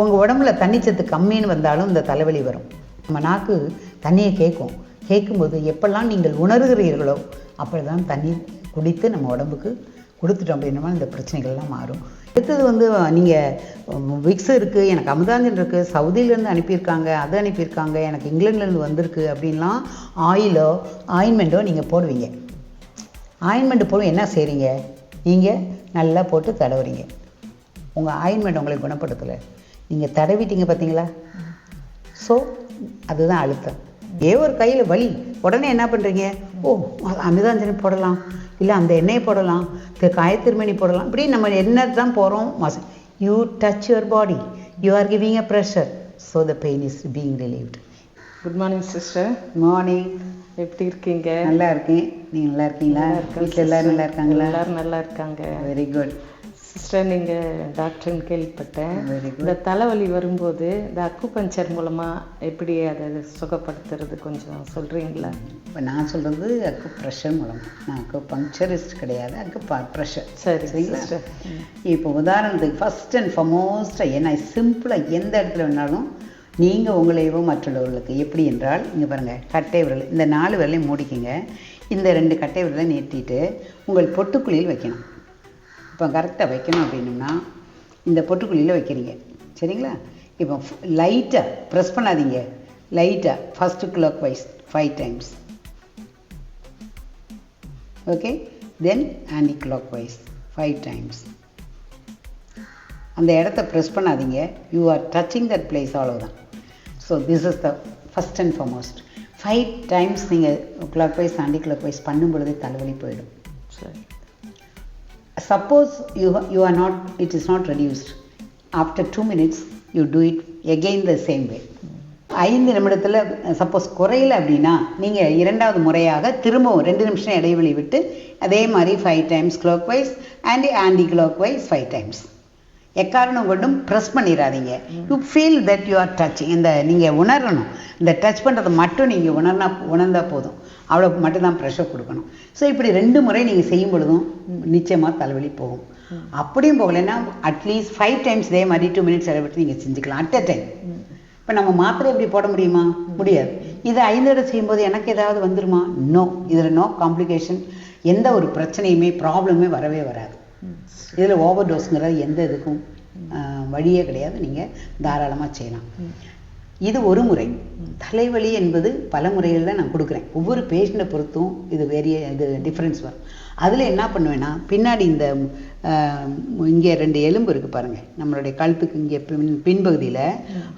உங்கள் உடம்புல தண்ணிச்சத்து கம்மின்னு வந்தாலும் இந்த தலைவலி வரும். நம்ம நாக்கு தண்ணியை கேட்கும் கேட்கும்போது எப்பெல்லாம் நீங்கள் உணர்கிறீர்களோ அப்படி தான் தண்ணி குடித்து நம்ம உடம்புக்கு கொடுத்துட்டோம் அப்படின்னா இந்த பிரச்சனைகள்லாம் மாறும். அடுத்தது வந்து நீங்கள் விக்ஸ் இருக்குது எனக்கு அமுதாஞ்சன் இருக்குது சவுதியிலேருந்து அனுப்பியிருக்காங்க அது அனுப்பியிருக்காங்க எனக்கு இங்கிலாந்துலேருந்து வந்திருக்கு அப்படின்லாம் ஆயிலோ ஆயின்மெண்ட்டோ நீங்கள் போடுவீங்க. ஆயின்மெண்ட் போடுவோம் என்ன செய்கிறீங்க நீங்கள் நல்லா போட்டு தடவுறீங்க. உங்கள் ஆயின்மெண்ட் உங்களை குணப்படுத்தலை. நீங்கள் தடவிட்டீங்க பார்த்தீங்களா ஸோ அதுதான் அழுத்தம். ஏ ஒரு கையில் வலி. உடனே என்ன பண்ணுறீங்க ஓ அமிதாஞ்சனி போடலாம். இல்லை அந்த எண்ணெயை போடலாம். காயத்திருமணி போடலாம். இப்படி நம்ம என்ன தான் போகிறோம் மச you touch your body you are giving a pressure so the pain is being relieved good morning sister morning எப்படி இருக்கீங்க? நல்லா இருக்கேன். நீங்கள் நல்லா இருக்கீங்களா? வீட்டில் எல்லாரும் நல்லா இருக்காங்களா? எல்லாரும் நல்லா இருக்காங்க. வெரி குட் சிஸ்டர் நீங்க டாக்டர்னு கேள்விப்பட்டேன். இந்த தலைவலி வரும்போது இந்த அக்குபஞ்சர் மூலமா எப்படி அதை சுகப்படுத்துறது கொஞ்சம் சொல்றீங்களா? இப்போ நான் சொல்கிறது அக்கு ப்ரெஷர் மூலம். நான் அக்கு பங்க்சரிஸ்ட் கிடையாது அக்கு ப்ரெஷர் சரி சரிங்களா? சிஸ்டர் இப்போ உதாரணத்துக்கு ஃபஸ்ட் அண்ட் ஃபமோஸ்ட்டாக ஏன்னா சிம்பிளாக எந்த இடத்துல வேணாலும் நீங்கள் உங்களையவோ மற்றவர்களுக்கு எப்படி என்றால் இங்கே பாருங்கள் கட்டை விரல் இந்த நாலு விரலையும் மூடிக்கிங்க. இந்த ரெண்டு கட்டை விரலை நீட்டிட்டு உங்கள் பொட்டுக்குழியில் வைக்கணும். இப்போ கரெக்டாக வைக்கணும் அப்படின்னம்னா இந்த பொட்டுக்குழியில் வைக்கிறீங்க. சரிங்களா? இப்போ லைட்டாக ப்ரெஸ் பண்ணாதீங்க லைட்டாக first clockwise five times okay then anticlockwise five times அந்த இடத்த ப்ரெஸ் பண்ணாதீங்க. You are touching that place அவ்வளோதான் so this is the first and foremost five times நீங்கள் clockwise anticlockwise பண்ணும் பொழுதே தலைவலி போயிடும். சரி. Suppose you you are not it is not reduced. After two minutes you do it again the same way. ஐந்து நிமிடத்தில் suppose குறையல அப்படின்னா நீங்கள் இரண்டாவது முறையாக திரும்பவும் ரெண்டு நிமிஷம் இடைவெளி விட்டு அதே மாதிரி five times clockwise and anticlockwise five times எக்காரணம் கொண்டும் ப்ரெஸ் பண்ணிடாதீங்க you feel that you are touching இந்த நீங்கள் உணரணும். இந்த டச் பண்ணுறதை மட்டும் நீங்கள் உணர்னா உணர்ந்தா போதும். அவ்வளோ மட்டும்தான் ப்ரெஷர் கொடுக்கணும். ஸோ இப்படி ரெண்டு முறை நீங்கள் செய்யும் பொழுதும் நிச்சயமாக தலைவலி போகும். அப்படியும் போகலைன்னா அட்லீஸ்ட் ஃபைவ் டைம்ஸ் இதே மாதிரி டூ மினிட்ஸ் விட்டு நீங்கள் செஞ்சுக்கலாம். அட் அ டைம் இப்போ நம்ம மாத்திரை எப்படி போட முடியுமா? முடியாது. இதை ஐந்து இடம் செய்யும்போது எனக்கு ஏதாவது வந்துருமா? நோ இதில் நோ காம்ப்ளிகேஷன் எந்த ஒரு பிரச்சனையுமே ப்ராப்ளமே வரவே வராது. இதில் ஓவர் டோஸுங்கிறது எந்த இதுக்கும் வழியே கிடையாது. நீங்கள் தாராளமாக செய்யலாம். இது ஒரு முறை. தலைவலி என்பது பல முறைகளில் நான் கொடுக்குறேன். ஒவ்வொரு பேஷண்ட்டை பொறுத்தும் இது வேறிய இது டிஃப்ரென்ஸ் வரும். அதில் என்ன பண்ணுவேன்னா பின்னாடி இந்த இங்கே ரெண்டு எலும்பு இருக்குது பாருங்கள் நம்மளுடைய கழுத்துக்கு இங்கே பின் பின்பகுதியில்.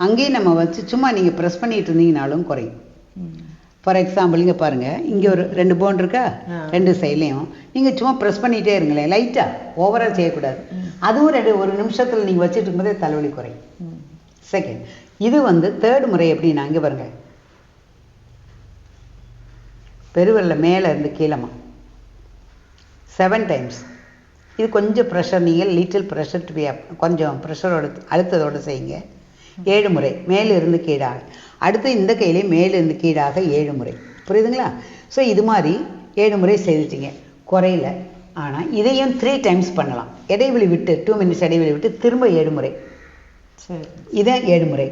அங்கேயே நம்ம வச்சு சும்மா நீங்கள் ப்ரெஸ் பண்ணிட்டு இருந்தீங்கனாலும் குறையும். ஃபார் எக்ஸாம்பிள் இங்கே பாருங்கள் இங்கே ஒரு ரெண்டு போன் இருக்கா. ரெண்டு சைட்லேயும் நீங்கள் சும்மா ப்ரெஸ் பண்ணிகிட்டே இருங்களேன். லைட்டாக ஓவராக செய்யக்கூடாது. அதுவும் ரெண்டு ஒரு நிமிஷத்தில் நீங்கள் வச்சுட்டு இருக்கும்போதே தலைவலி குறையும். செகண்ட் இது வந்து தேர்ட் முறை எப்படின்னா இங்கே பாருங்க. பெருவரில் மேலே இருந்து கீழமா. செவன் டைம்ஸ் இது கொஞ்சம் ப்ரெஷர் நீங்கள் லிட்டில் ப்ரெஷர் டு பி கொஞ்சம் ப்ரெஷரோட அழுத்தத்தோடு செய்யுங்க. ஏழு முறை. மேலே இருந்து கீழாக. அடுத்து இந்த கையிலே மேலே இருந்து கீழாக ஏழு முறை. புரியுதுங்களா? ஸோ இது மாதிரி ஏழு முறை செய்துட்டீங்க. குறையில. ஆனால் இதையும் த்ரீ டைம்ஸ் பண்ணலாம். இடைவெளி விட்டு டூ மினிட்ஸ் இடைவெளி விட்டு திரும்ப ஏழு முறை. சரி. இதை ஏழு முறை.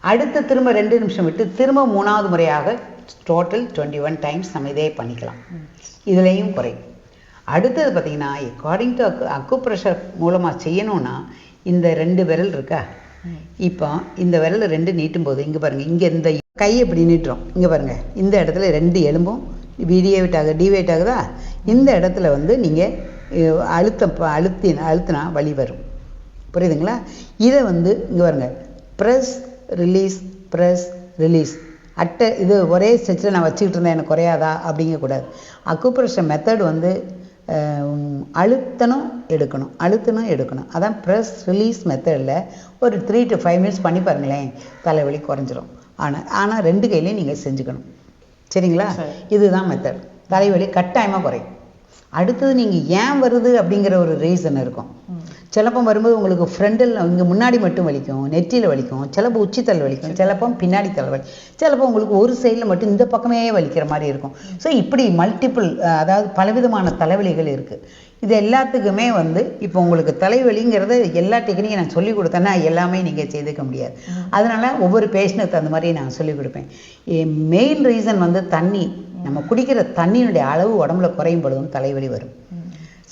அடுத்து திரும்ப ரெண்டு நிமிஷம் விட்டு திரும்ப மூணாவது முறையாக டோட்டல் டுவெண்ட்டி ஒன் டைம்ஸ் நம்ம இதே பண்ணிக்கலாம். இதுலேயும் குறை. அடுத்தது பார்த்தீங்கன்னா அக்கார்டிங் டு அக்கு அக்கு ப்ரெஷர் மூலமாக செய்யணும்னா இந்த ரெண்டு விரல் இருக்கா? இப்போ இந்த விரல் ரெண்டு நீட்டும் போது இங்கே பாருங்கள் இங்கே இந்த கை இப்படி நீட்டுறோம்? இங்கே பாருங்கள் இந்த இடத்துல ரெண்டு எலும்பும் விடியேட் ஆகுது டிவேட் ஆகுதா? இந்த இடத்துல வந்து நீங்கள் அழுத்தம் அழுத்தி அழுத்தினா வழி வரும். புரியுதுங்களா? இதை வந்து இங்கே பாருங்க ப்ரெஸ் ரிலீஸ் ப்ரெஸ் ரிலீஸ் அட்டை இது ஒரே ஸ்ட்ரெச்சில் நான் வச்சுக்கிட்டு இருந்தேன் எனக்கு குறையாதா? அப்படிங்கக்கூடாது. அக்குப்ரெஷர் மெத்தட் வந்து அழுத்தணும் எடுக்கணும். அழுத்தணும் எடுக்கணும். அதான் ப்ரெஸ் ரிலீஸ் மெத்தடில் ஒரு த்ரீ டு ஃபைவ் மினிட்ஸ் பண்ணி பாருங்களேன். தலைவலி குறைஞ்சிரும். ஆனால் ஆனால் ரெண்டு கையிலையும் நீங்கள் செஞ்சுக்கணும். சரிங்களா? சரி. இதுதான் மெத்தட் தலைவலி கட்டாயமாக குறையும். அடுத்தது நீங்கள் ஏன் வருது அப்படிங்கிற ஒரு ரீசன் இருக்கும். சிலப்போ வரும்போது உங்களுக்கு ஃப்ரண்டில் இங்கே முன்னாடி மட்டும் வலிக்கும் நெற்றியில் வலிக்கும் சிலப்போ உச்சித்தல் வலிக்கும் சிலப்போ பின்னாடி தலை வலி சிலப்போ உங்களுக்கு ஒரு சைடில் மட்டும் இந்த பக்கமே வலிக்கிற மாதிரி இருக்கும். ஸோ இப்படி மல்டிபிள் அதாவது பலவிதமான தலைவலிகள் இருக்குது இது எல்லாத்துக்குமே வந்து இப்போ உங்களுக்கு தலைவலிங்கிறது எல்லா டெக்னிக்கும் நான் சொல்லி கொடுத்தேன்னா எல்லாமே நீங்கள் செய்துக்க முடியாது. அதனால ஒவ்வொரு பேஷண்ட்டுக்கு தகுந்த மாதிரி நான் சொல்லி கொடுப்பேன். மெயின் ரீசன் வந்து தண்ணி. நம்ம குடிக்கிற தண்ணியினுடைய அளவு உடம்புல குறையும் பொழுதும் தலைவலி வரும்.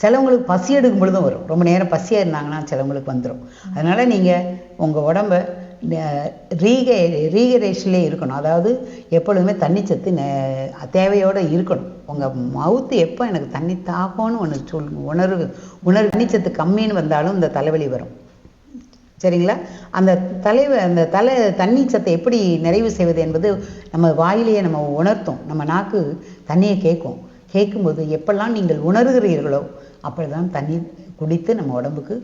சிலவங்களுக்கு பசி எடுக்கும் பொழுதும் வரும். ரொம்ப நேரம் பசியாக இருந்தாங்கன்னா சிலவங்களுக்கு வந்துடும் அதனால் நீங்கள் உங்கள் உடம்ப ரீகே ரீகரேஷன்லேயே இருக்கணும். அதாவது எப்பொழுதுமே தண்ணி சத்து நே- தேவையோடு இருக்கணும். உங்கள் மவுத்து எப்போ எனக்கு தண்ணி தாகம்னு ஒன்று சொல் உணர்வு உணர்வு தண்ணிச்சத்து கம்மின்னு வந்தாலும் இந்த தலைவலி வரும். சரிங்களா? அந்த தலை அந்த தலை தண்ணி சத்தை எப்படி நிறைவு செய்வது என்பது நம்ம வாயிலேயே நம்ம உணர்த்தும். நம்ம நாக்கு தண்ணியை கேட்கும். கேட்கும்போது எப்பெல்லாம் நீங்கள் உணர்கிறீர்களோ தான் தண்ணி குடித்து நம்ம உடம்புக்கு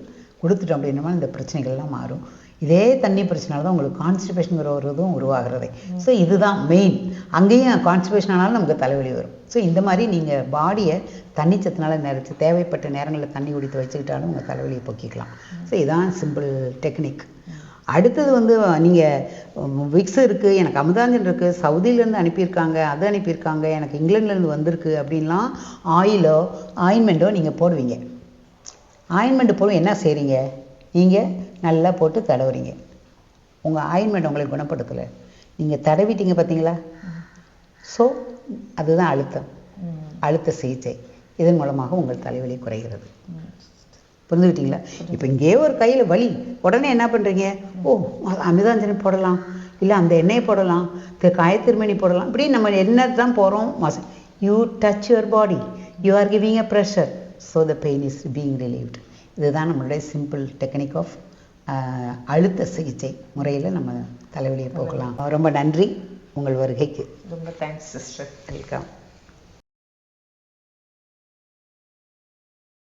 கொடுத்துட்டோம் அப்படின்னா இந்த பிரச்சனைகள்லாம் மாறும். இதே தண்ணி பிரச்சனால தான் உங்களுக்கு கான்ஸ்டிபேஷன் வருவதும் உருவாகிறதே. ஸோ இதுதான் மெயின் அங்கேயும் கான்ஸ்டிபேஷன் ஆனாலும் நமக்கு தலைவலி வரும். ஸோ இந்த மாதிரி நீங்கள் பாடியை தண்ணி சத்தினால நிறைச்சு தேவைப்பட்ட நேரங்களில் தண்ணி குடித்து வச்சுக்கிட்டாலும் உங்கள் தலைவலியை போக்கிக்கலாம். ஸோ இதுதான் சிம்பிள் டெக்னிக் அடுத்தது வந்து நீங்கள் விக்ஸ் இருக்குது எனக்கு அமுதாஞ்சன் இருக்குது சவுதியிலேருந்து அனுப்பியிருக்காங்க அது அனுப்பியிருக்காங்க எனக்கு இங்கிலாந்துலேருந்து வந்திருக்கு அப்படின்லாம் ஆயிலோ ஆயின்மெண்ட்டோ நீங்கள் போடுவீங்க. ஆயின்மெண்ட் போடும் என்ன செய்கிறீங்க நீங்கள் நல்லா போட்டு தடவுறீங்க. உங்கள் ஆயின்மெண்ட் உங்களை குணப்படுத்தலை. நீங்கள் தடவிட்டீங்க பார்த்தீங்களா ஸோ அதுதான் அழுத்தம். அழுத்த சிகிச்சை. இதன் மூலமாக உங்கள் தலைவலி குறைகிறது. புரிஞ்சுக்கிட்டீங்களா? இப்போ இங்கேயே ஒரு கையில் வலி. உடனே என்ன பண்ணுறீங்க ஓ அமிர்தாஞ்சனி போடலாம். இல்லை அந்த எண்ணெயை போடலாம். காயத்திருமணி போடலாம். இப்படி நம்ம என்ன தான் போகிறோம் மாசம் you touch your body you are giving a pressure so the pain is being relieved இதுதான் நம்மளுடைய சிம்பிள் டெக்னிக் ஆஃப் அழுத்த சிகிச்சை முறையில் நம்ம தலைவலியை போக்கலாம். ரொம்ப நன்றி. உங்கள் வருகைக்கு. ரொம்ப தேங்க்ஸ் சிஸ்டர் வெல்கம்